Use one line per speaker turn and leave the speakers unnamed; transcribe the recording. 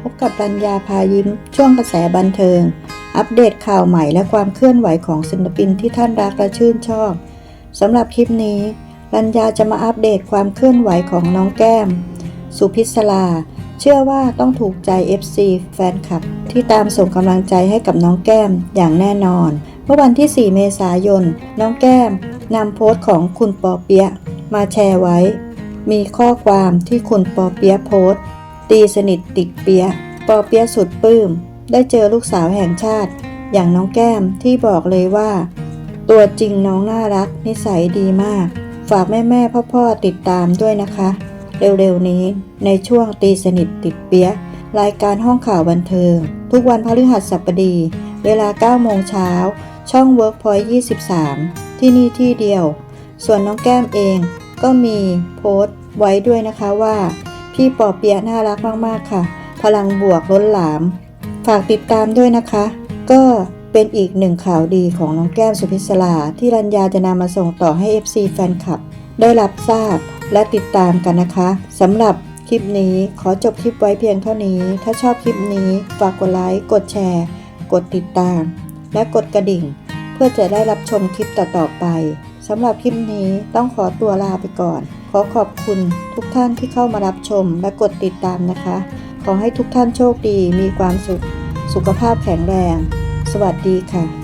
พบกับรัญญาพายิ้ม ช่วงกระแสบันเทิง อัปเดตข่าวใหม่และความเคลื่อนไหวของศิลปินที่ท่านรักและชื่นชอบสำหรับคลิปนี้รัญญาจะมาอัปเดตความเคลื่อนไหวของน้องแก้ม สุพิศลา เชื่อว่าต้องถูกใจ FC แฟนคลับ ที่ตามส่งกำลังใจให้กับน้องแก้มอย่างแน่นอน เมื่อวันที่ 4 เมษายน น้องแก้มนำโพสต์ของคุณปอเปียะมาแชร์ไว้ มีข้อความที่คุณปอเปียะโพสต์ ตีสนิทติดเปีย ปอเปียสุดปลื้ม ได้เจอลูกสาวแห่งชาติ อย่างน้องแก้มที่บอกเลยว่า ตัวจริงน้องน่ารัก นิสัยดีมาก ฝากแม่แม่พ่อพ่อๆติดตามด้วยนะคะ เร็วๆนี้ในช่วงตีสนิทติดเปียรายการห้องข่าวบันเทิง ทุกวันพฤหัสบดี เวลา 9 โมงเช้า ช่อง Workpoint 23 ที่นี่ที่เดียว ส่วนน้องแก้มเองก็มีโพสต์ไว้ด้วยนะคะว่า พี่ปอเปียะน่ารักมากๆค่ะ พลังบวกล้นหลาม ฝากติดตามด้วยนะคะ ก็เป็นอีกหนึ่งข่าวดีของน้องแก้มสุพิศลาที่รัญญาจะนำมาส่งต่อให้ FC แฟนคลับ ได้รับทราบและติดตามกันนะคะสำหรับคลิปนี้ขอจบคลิปไว้เพียงเท่านี้ ถ้าชอบคลิปนี้ฝากกดไลค์ กดแชร์ กดติดตาม และกดกระดิ่ง เพื่อจะได้รับชมคลิปต่อๆไปสำหรับคลิปนี้ต้องขอตัวลาไปก่อน ขอขอบคุณทุกท่านที่เข้ามารับชมและกดติดตามนะคะ ขอให้ทุกท่านโชคดีมีความสุข สุขภาพแข็งแรง สวัสดีค่ะ